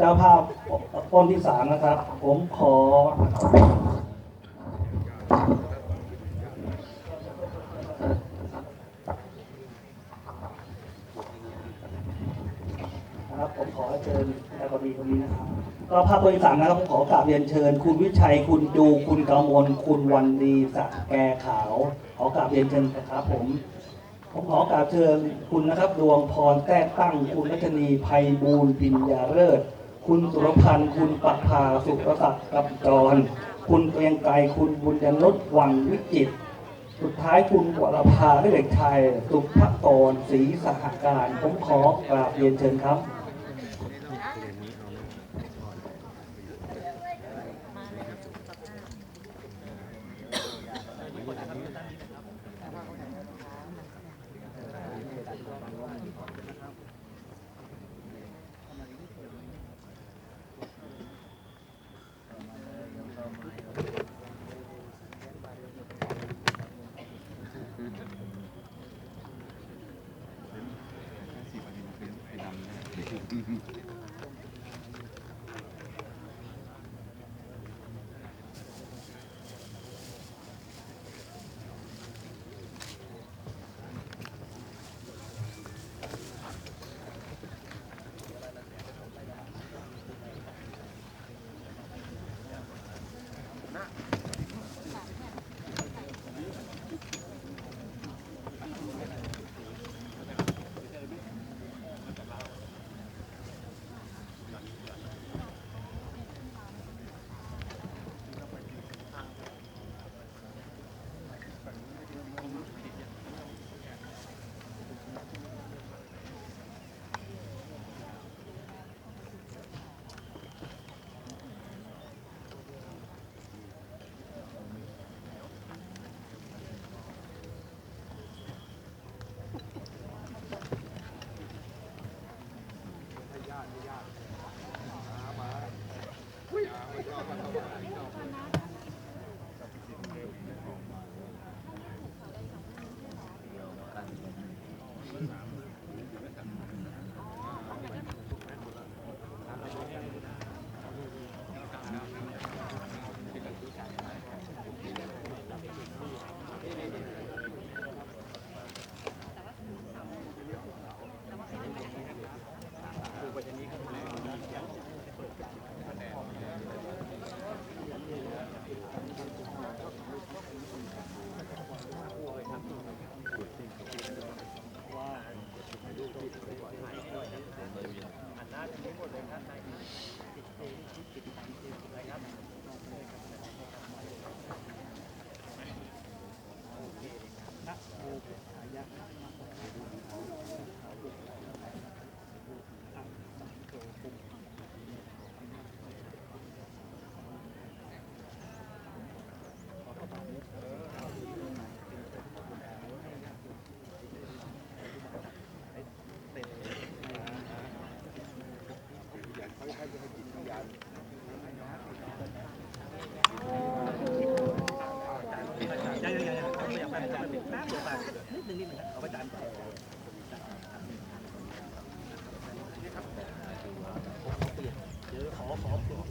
เจ้าภาพต้นที่สามนะครับ ผมขอนะครับผมขอเชิญแอลกอดีตรงนี้นะครับก็ภาพตัวที่สามนะครับผมขอกราบเรียนเชิญ คุณวิชัยคุณจูคุณกำมลคุณวันดีสักแกขาวขอกราบเรียนเชิญนะครับ ผมผมขอกราบเชิญคุณนะครับ ดวงพรแต้ตั้งคุณรัชนีภัยบูลย์ปิญญาเลิศ คุณสุรพันธ์คุณปัภาสุรศักดิ์กับจร คุณเกรียงไกรคุณบุญยันรถวังวิจิตรสุดท้ายคุณวรภาและเด็กชายสุภกรศรีสหการ ผมขอกราบเรียนเชิญครับ อาจารย์แป๊บดียวไปนิดนึงนิดนึงเอาไปอาจารย์ก่อนเดี๋ยวขอขอ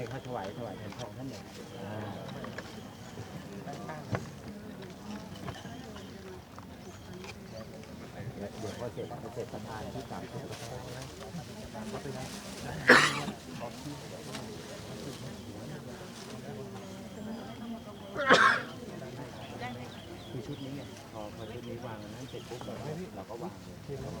นี่ไงเขาถวายถวายแผ่นทองท่านหนึ่งเดี๋ยวเดี๋ยวพอเสร็จพอเสร็จประธานที่สามทุ่มคือชุดนี้ไงพอพอชุดนี้วางอันนั้นเสร็จปุ๊บเราก็เราก็วางเลยแล้วก็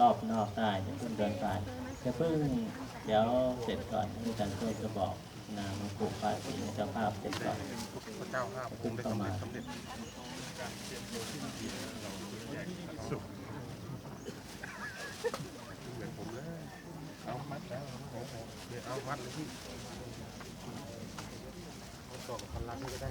รอบนอกได้จะเพิ่งเดินผ่านจะเพิ่งเดี๋ยวเสร็จก่อนที่อาจารย์โชคจะบอกนะหลวงปู่พระศรีเจ้าภาพเสร็จก่อนพระเจ้าห้าพระองได้สำเร็จสำเร็จเหมือนผมเลยเอามัดแล้วเดี๋ยวเอามัดเลยพี่ต่อกับพันลักนี่ก็ได้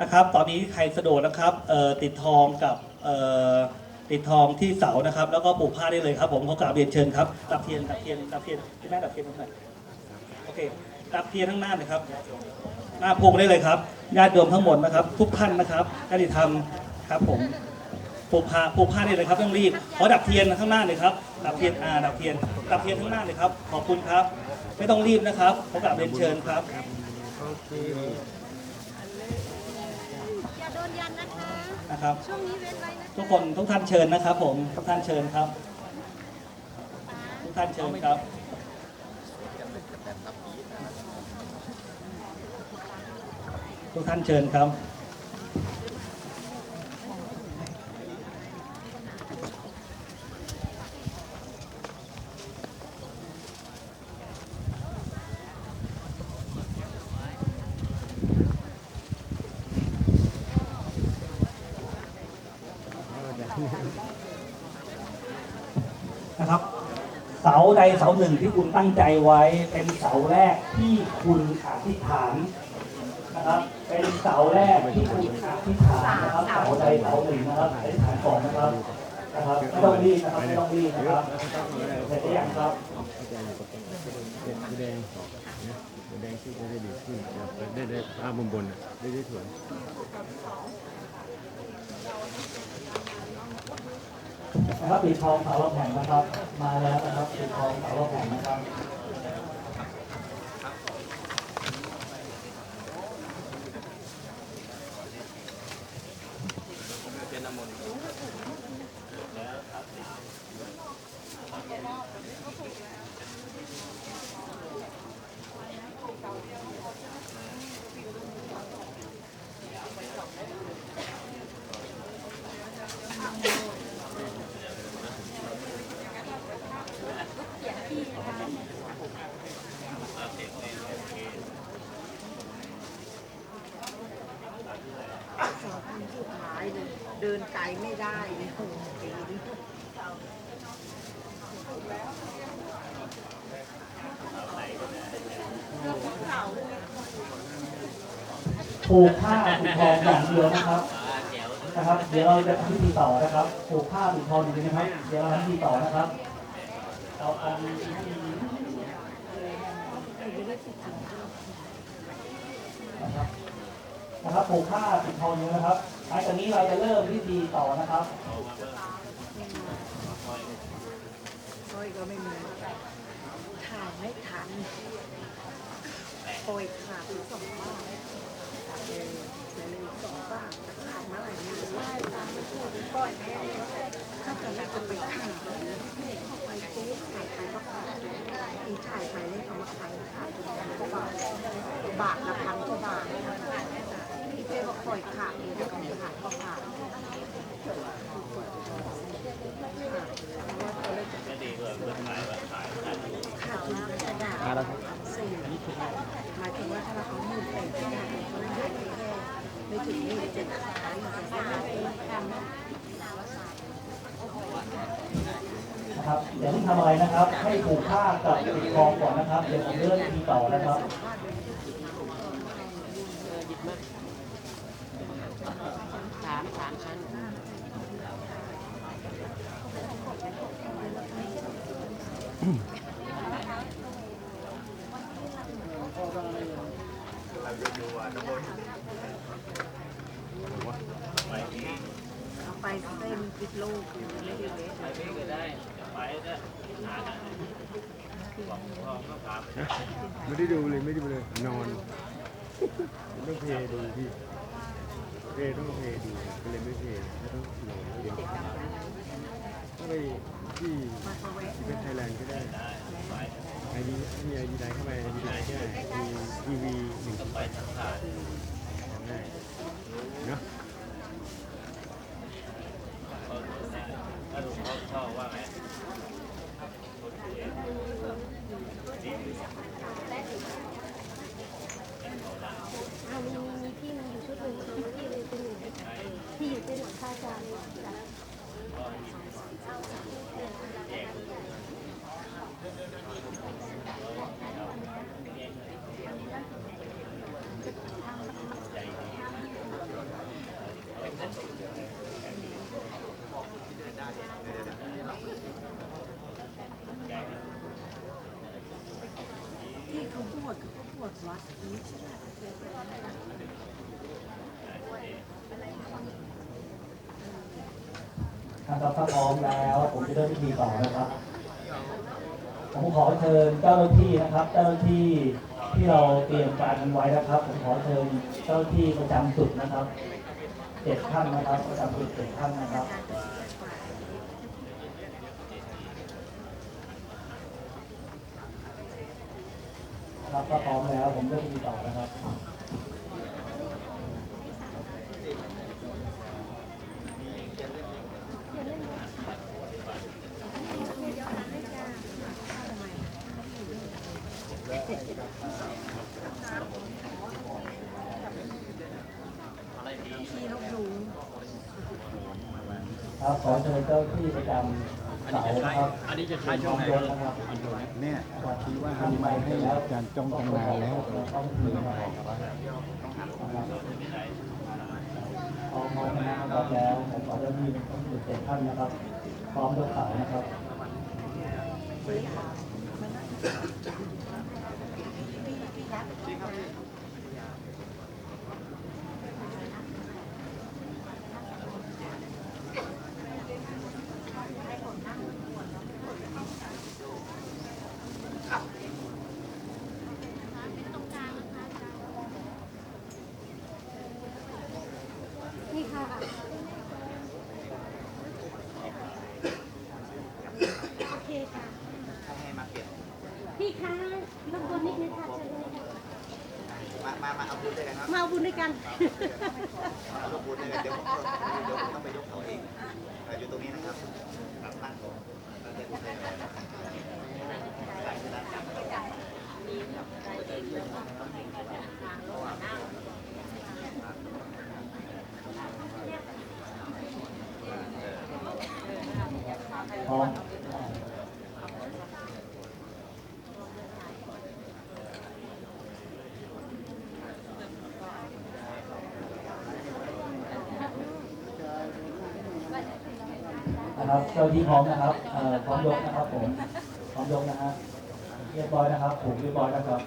นะครับ ตอนนี้ใครสะดวกนะครับติดทองกับติดทองที่เสานะครับ แล้วก็ปลูกผ้าได้เลยครับ ผมขอกราบเรียนเชิญครับดับเทียนดับเทียนดับเทียนที่แม่ดับเทียนตรงไหนโอเคดับเทียนข้งหน้าเลยครับ หน้าพงได้เลยครับญาติโยมทั้งหมดนะครับ ทุกท่านนะครับญาติธรรมครับผมปลูกผ้าปลูกผ้าได้เลยครับต้องรีบขอดับเทียนข้างหน้าเลยครับดับเทียนอ่าดับเทียนดับเทียนข้างหน้าเลยครับขอบคุณครับ ไม่ต้องรีบนะครับขอกราบเรียนเชิญครับ โอเค อย่าโดนยัน นะคะนะครับช่วงนี้เว้นไว้นะคะทุกคนทุกท่านเชิญนะครับ ผมทุกท่านเชิญครับ ทุกท่านเชิญครับทุกท่านเชิญครับ นะครับ เสาใดเสาหนึ่งที่คุณตั้งใจไว้เป็นเสาแรกที่คุณอธิษฐานนะครับเป็นเสาแรกที่คุณอธิษฐานนะครับเสาใดเสาหนึ่งนะครับอธิษฐานก่อนนะครับนะครับไม่ต้องรีบนะครับไม่ต้องรีบนะครับเสร็จหรือยังครับแดงนะแสดงชื่อจะได้ดีขึ้นได้ได้ภาพมุมบนได้ได้สวย นะครับปีทองสาวแข่งนะครับ มาแล้วนะครับปีทองสาวแข่งนะครับ สอบครั้งสุดท้ายเลยเดิน ไม่ได้เนี่ยผูกผ้าปิดทองอย่างเดียวนะครับนะครับ เดี๋ยวเราจะทำพิธีต่อนะครับปลูกผ้าปิดทองอย่างเดียวนะครับ เดี๋ยวเราทำพิธีต่อนะครับเราทำพิธีนะครับนะครับผูกผ้าปิดทองอย่างเดียวนะครับ หลังจากนี้เราจะเริ่มพิธีต่อนะครับสร้ยก็ไม่มีถ่ายไม่ทันปล่อยขาดสองบ้างเออเสียเลยสองบ้างขาดมื่อไหร่ไม่รู้ได้ตามไม่ถูดกปล่อยแม่ถ้าเกิดเราจะไปขาดเลยเข้าไปปุ๊บถ่ายไปก็ขาดอีถ่ายไปเลยเอามาขายขาดจนก็บาทบาทละพันกว่าบาท เจ๊บอกปล่อยขาดเลยแต่ของขาดก็ขาดขาดน้ำกระดาษสี่หมายถึงว่าถ้าเราเอามือไปกระดาษเขาได้แค่ไม่ถึงนี่เจ็ดสายจะได้ทำนะครับอย่าเพิ่งทำอะไรนะครับ ให้ปลูกผ้ากับปิดทอก่อนนะครับ เดี๋ยวผมเริ่มพิธีต่อนะครับ สามสามชั้น เอาไปเส้นปิดลูกไม่ได้เล็ก ไม่ได้ดูเลยไม่ได้ดูเลย นอนต้องเพย์ดูพี่เพย์ต้องเพย์ดูก็เลยไม่เพย์ไม่ต้องนอนเดี๋ยวก็ไปที่มาสวัสที่เป็นไทยแลนด์ก็ได้ไอดีมีไอดีไลน์เข้าไปไอดีไลน์ก็ได้มีทีวีหนึ่งไปทางได้เนาะ เขาบวชเขาบวชวัดนี้ใช่ไหม นะครับ ถ้าพร้อมแล้ว ผมจะเริ่มพิธีต่อนะครับ ผมขอเชิญเจ้าหน้าที่นะครับ เจ้าหน้าที่ที่เราเตรียมการไว้นะครับ ผมขอเชิญเจ้าหน้าที่ประจำจุดนะครับเจ็ดท่านนะครับประจำจุดเจ็ดท่านนะครับ ครับถ้าพร้อมแล้ว ผมเริ่มพิธีต่อนะครับ ที่นกยูง ครับขอเชิญเจ้าหน้าที่ประจำเสานะครับ อันนี้ จะใช้ช่องไหนเนี่ยคิดว่าทำไมให้อาจารย์จ้องตั้งนานแล้วต้องมีนะครับพร้อมนะครับแล้วผมขอเริ่มที่ต้องจุดเจ็ดท่านนะครับ พร้อมด้วยข่าวนะครับ นี่ค่ะ โอเคค่ะ พี่คะรบกวนนิดนึงค่ะเชิญเลยค่ะ มา มา มาเอาบุญด้วยกันครับ มาเอาบุญด้วยกัน เอาลูกบุญด้วยกัน เดี๋ยวผมก็เดี๋ยวผมต้องไปยกเขาเองเอ่ออยู่ตรงนี้นะครับครับตั้งผมตั้งใจบุญเลยครับ พร้อม นะครับเจ้าที่พร้อมนะครับพร้อมยกนะครับผมพร้อมยกนะฮะเรียบร้อยนะครับผูกเรียบร้อยนะครับ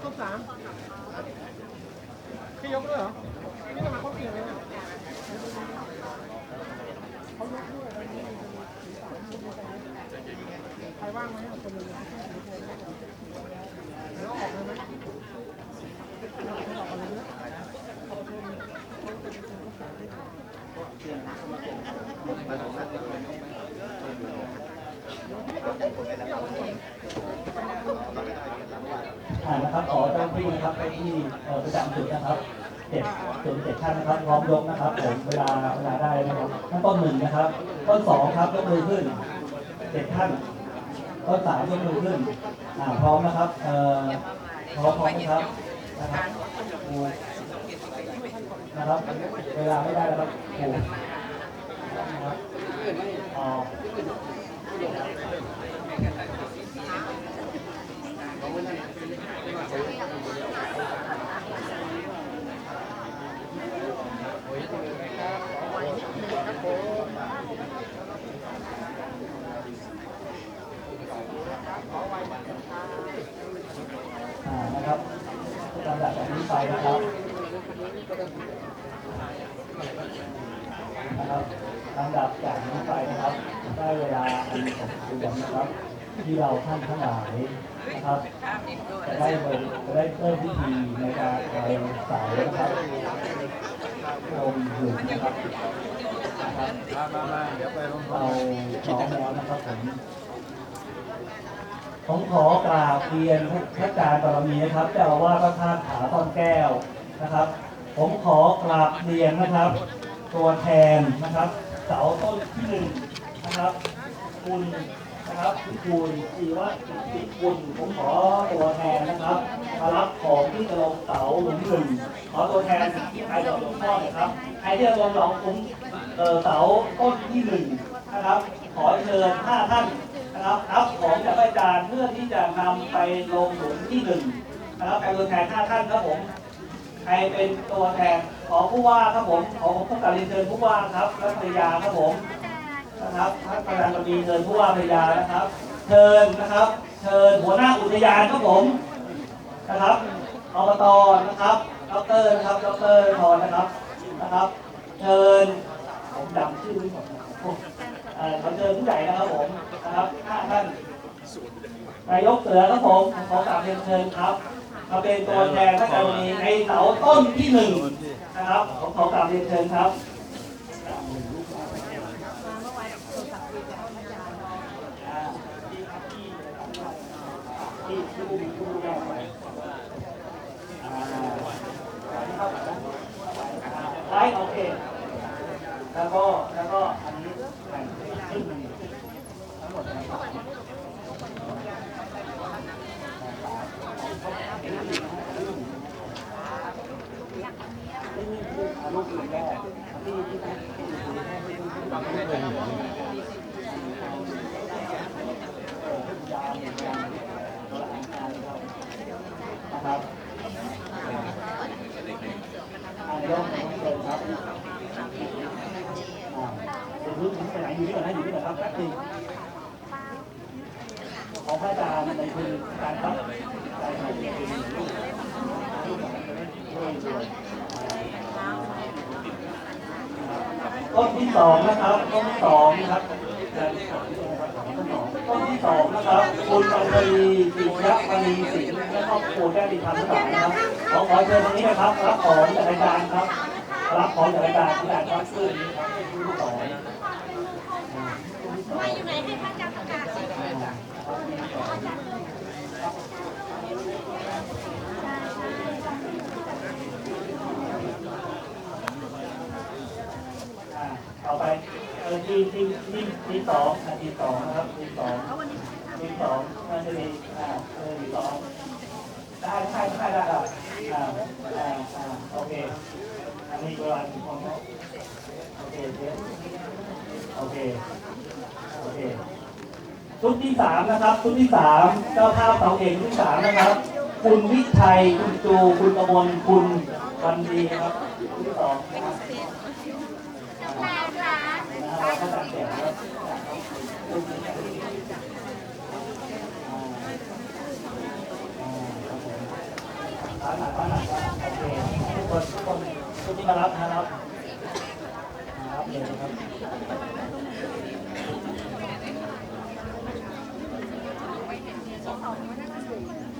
ข้าวสามพี่ยกด้วยเหรอนี่ต้องมาข้าวเกลียบเลยเนี่ยใครว่างไหมเอาคนหนึ่งแล้วออกเลยไหมออกเลยนะ อ่านะครับขอเจ้าหน้าที่นะครับไปที่เอ่อประจำจุดนะครับเจ็ดจุดเจ็ดท่านนะครับพร้อมยกนะครับผมเวลาเวลาได้นะครับขั้นต้นหนึ่งนะครับต้นสองครับยกมือขึ้นเจ็ดท่านต้นสามยกมือขึ้นอ่าพร้อมนะครับเอ่อพร้อมพร้อมนะครับนะครับนะครับ เวลาไม่ได้นะครับครูนะครับอ๋อ อ่านะครับลำดับจากนี้ ไปนะครับนะครับลำดับจากนี้ไปนะครับ ได้เวลาอันสมควรนะครับ ที่เราท่านทั้งหลายนะครับจะได้เริ่มจะได้เริ่มพิธีในการเอาเสานะครับลงหลุมนะครับนะครับมามาเดี๋ยวไปลงเราพร้อมแล้วนะครับผม ผมขอกราบเรียนพระอาจารย์บารมีนะครับเจ้าอาว่าสพระธาตุผาต้นแก้วนะครับ ผมขอกราบเรียนนะครับ ตัวแทนนะครับ เสาต้นที่หนึ่งนะครับ คุณนะครับคุณจีวะจิคุณผมขอตัวแทนนะครับมารับของที่จะลงเสาหลุมหนึ่งขอตัวแทนใครจะลงพ่อนะครับใครที่จะลงหลองผมเอ่อเสาต้นที่หนึ่ง นะครับ ขอเชิญห้าท่านนะครับรับของจากอาจารย์เพื่อที่จะนำไปลงหลุมที่หนึ่งนะครับเอาตัวแทนห้าท่านครับผมใครเป็นตัวแทนขอผู้ว่าครับผมขอผู้การเรียนเชิญผู้ว่าครับและภรรยาครับผมนะครับท่านประธานบดีเชิญผู้ว่าภรรยานะครับ เชิญนะครับ เชิญหัวหน้าอุทยานครับผมนะครับอบตนะครับดอกเตอรนะครับดอกเตอรทรนนะครับนะครับ เชิญผมจำชื่อไม่หมดนะครับ ขอเชิญผู้ใหญ่นะครับผมนะครับห้าท่านนายกเสือครับผมขอกราบเรียนเชิญครับมาเป็นตัวแทนพระกรณีในเสาต้นที่หนึ่งนะครับผมขอกราบเรียนเชิญครับไลฟ์โอเค แล้วก็ แล้วก็ อันนี้ ครึ่งหนึ่งทั้งหมดนะครับ อยู่นี่ก่อนนะอยู่นี่ก่อนครับแป๊บนึงของพระอาจารย์ในคือการครับต้นที่สองนะครับต้นที่สองนะครับต้นที่สองนะครับคุณอัญชลีจิยะมณีสิงห์และครอบครัวแก้ดีทำทั้งหลายนะครับขอขอเชิญตรงนี้นะครับรับของจากรายการครับรับของจากรายการที่ได้ครับซึ่งนี้ครับเป็นผู้ที่สอง มาอยู่ไหนให้พระอาจารย์ประกาศสิอ่าต่อไปเออทีมทีมทีมทีมสองอะทีมสองนะครับทีมสองทีมสองน่าจะมีอ่าเออทีมสองได้ได้ได้ได้ได้อ่าอ่าอ่าโอเคอันนี้เวลาของเขาโอเคโอเค โอเคชุดที่สามนะครับชุดที่สามเจ้าภาพเสาเอกชุดที่สามนะครับ คุณวิชัยคุณจูคุณกมลคุณวันดีครับชุดที่สองนะครับแม่ครับเราก็จัดแจกครับป้าหนักป้าหนักป้าหนักโอเคทุกคนทุกคนทุกที่มารับนะครับมารับเลยครับ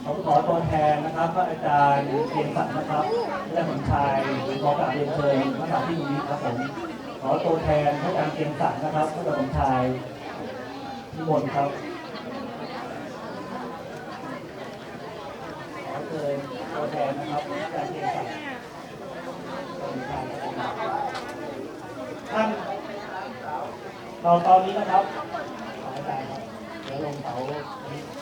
ผมขอตัวแทนนะครับพระอาจารย์เพียงศักดิ์นะครับ และผมชายขอกราบเรียนเชิญพระสาที่นี้ครับผมขอตัวแทนพระอาจารย์เพียงศักดิ์นะครับพระผมชายที่บนครับขอเชิญตัวแทนนะครับพระอาจารย์เพียงศักดิ์ท่านเราตอนนี้นะครับขออาจารย์ครับเดี๋ยวลงเสาครับอ่า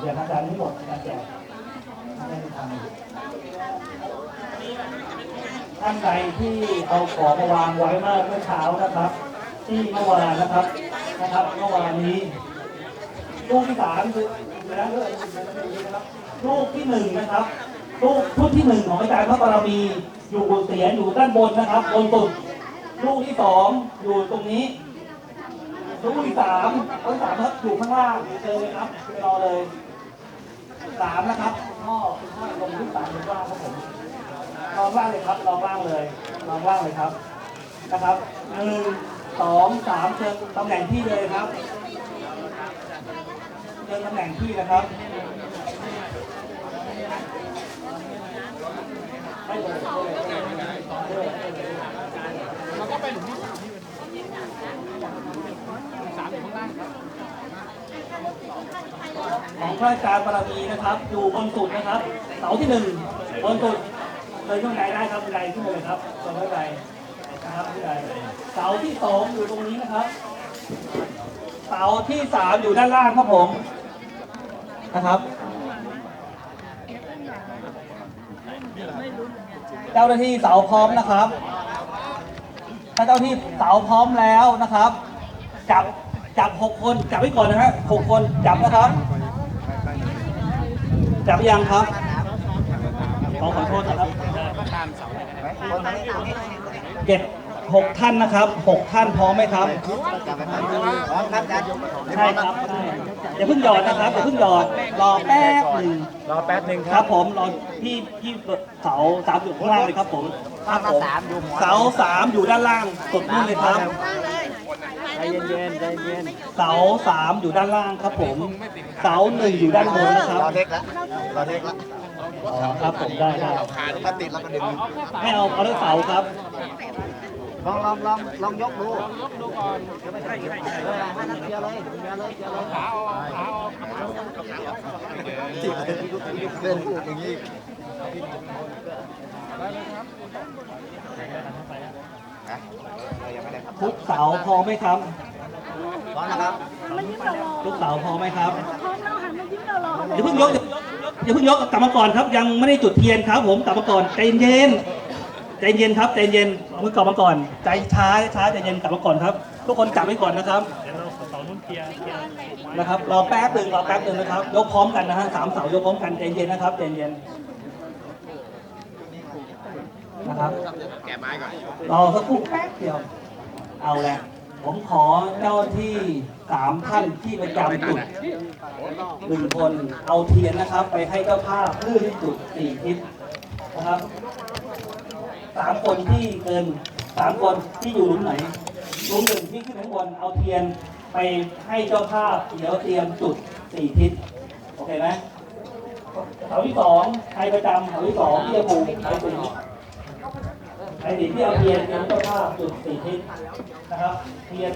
เดี๋ยวอาจารย์ทั้หมดในการแจกท่ได้ทำท่านใดที่เอาของมาวางไว้เมื่อเช้านะครับ ที่เมื่อวานนะครับนะครับเมื่อวานนี้ ลูกที่สามคือนะด้วยนะครับลูกที่หนึ่งนะครับลูกชุดที่หนึ่งของอาจารย์พระบารมีอยู่บนเสียนอยู่ด้านบนนะครับ บนสุดลูกที่สองอยู่ตรงนี้ ลูกที่สามลูอีสามครับอยู่ข้างล่างเจอเลยครับไปรอเลยสามนะครับพ่อคุณพ่อลงที่สามเป็นว่างครับผมลองล่างเลยครับลองล่างเลยลองล่างเลยครับนะครับหนึ่งสองสามเชิญตำแหน่งที่เลยครับเชิญตำแหน่งที่นะครับไม่เลยมันก็เป็น ของพระอาจารย์บารมีนะครับ อยู่บนสุดนะครับ เสาที่หนึ่งบนสุดเลยช่วงไหนได้ครับบันไดขึ้นมาเลยครับตรงบันไดนะครับบันไดเสาที่สองอยู่ตรงนี้นะครับ เสาที่สามอยู่ด้านล่างครับผมนะครับเจ้าหน้าที่เสาพร้อมนะครับ ถ้าเจ้าที่เสาพร้อมแล้วนะครับ จับ จับหกคนจับไว้ก่อนนะฮะหกคนจับนะครับ จับหรือยังครับขอขอโทษนะครับคนทางนี้ทางนี้เจ็ดหกท่านนะครับหกท่านพร้อมไหมครับจับไปครับพร้อมครับอาจารย์ใช่ครับใช่อย่าเพิ่งหยอดนะครับอย่าเพิ่งหยอดรอแป๊บหนึ่งรอแป๊บหนึ่งคครัรับบผมรอพี่พี่เสาสามอยู่ข้างล่างเลยครับผมครับผมเสาสามอยู่ด้านล่างสุดนู่นเลยครับใจ เย็นๆใจเย็นเสาสามอยู่ด้านล่างครับผม เสาหนึ่งอยู่ด้านบนนะครับเราเทคแล้วเราเทคแล้วอ๋อครับผมได้ได้ถ้าติดเราก็ดึงไม่เอาเอาด้วยเสาครับลองลองลองลองยกดูลองยกดูก่อนไม่ใช่ไม่ใช่เลยให้นักเกียร์เลยเกียร์เลยเกียร์เลยขาออกขาออกเล่นอย่างนี้ นะเรายังไม่ได้ครับทุกเสาพอไหมครับพร้อมนะครับมันยิ้มเรารอทุกเสาพอไหมครับพร้อมแล้วหันมายิ้มเรารออย่าเพิ่งยกอย่าเพิ่งยกกลับมาก่อนครับ ยังไม่ได้จุดเทียนครับ ผมกลับมาก่อนใจเย็นใจเย็นครับใจเย็นเอามือกลับมาก่อน ใจช้าช้าใจเย็นกลับมาก่อนครับ ทุกคนจับไว้ก่อนนะครับนะครับรอแป๊บหนึ่งรอแป๊บหนึ่งนะครับ ยกพร้อมกันนะฮะสามเสายกพร้อมกันใจเย็นนะครับใจเย็น นะครับ แกไม้ก่อนรอสักครู่แป๊บเดียว เอาแหละ ผมขอเจ้าที่สามท่านที่ประจำจุดหนึ่งคนเอาเทียนนะครับ ไปให้เจ้าภาพเพื่อที่จุดสี่ทิศนะครับสามคนที่เกินสามคนที่อยู่หลุมไหนหลุมหนึ่งที่ขึ้นข้างบนเอาเทียนไปให้เจ้าภาพเดี๋ยวเตรียมจุดสี่ทิศโอเคไหมเสาที่สองใครประจำเสาที่สองที่จะปูใครปู ใครสีที่เอาเทียนเตรียมเจ้าภาพจุดสีทิศนะครับ เทียน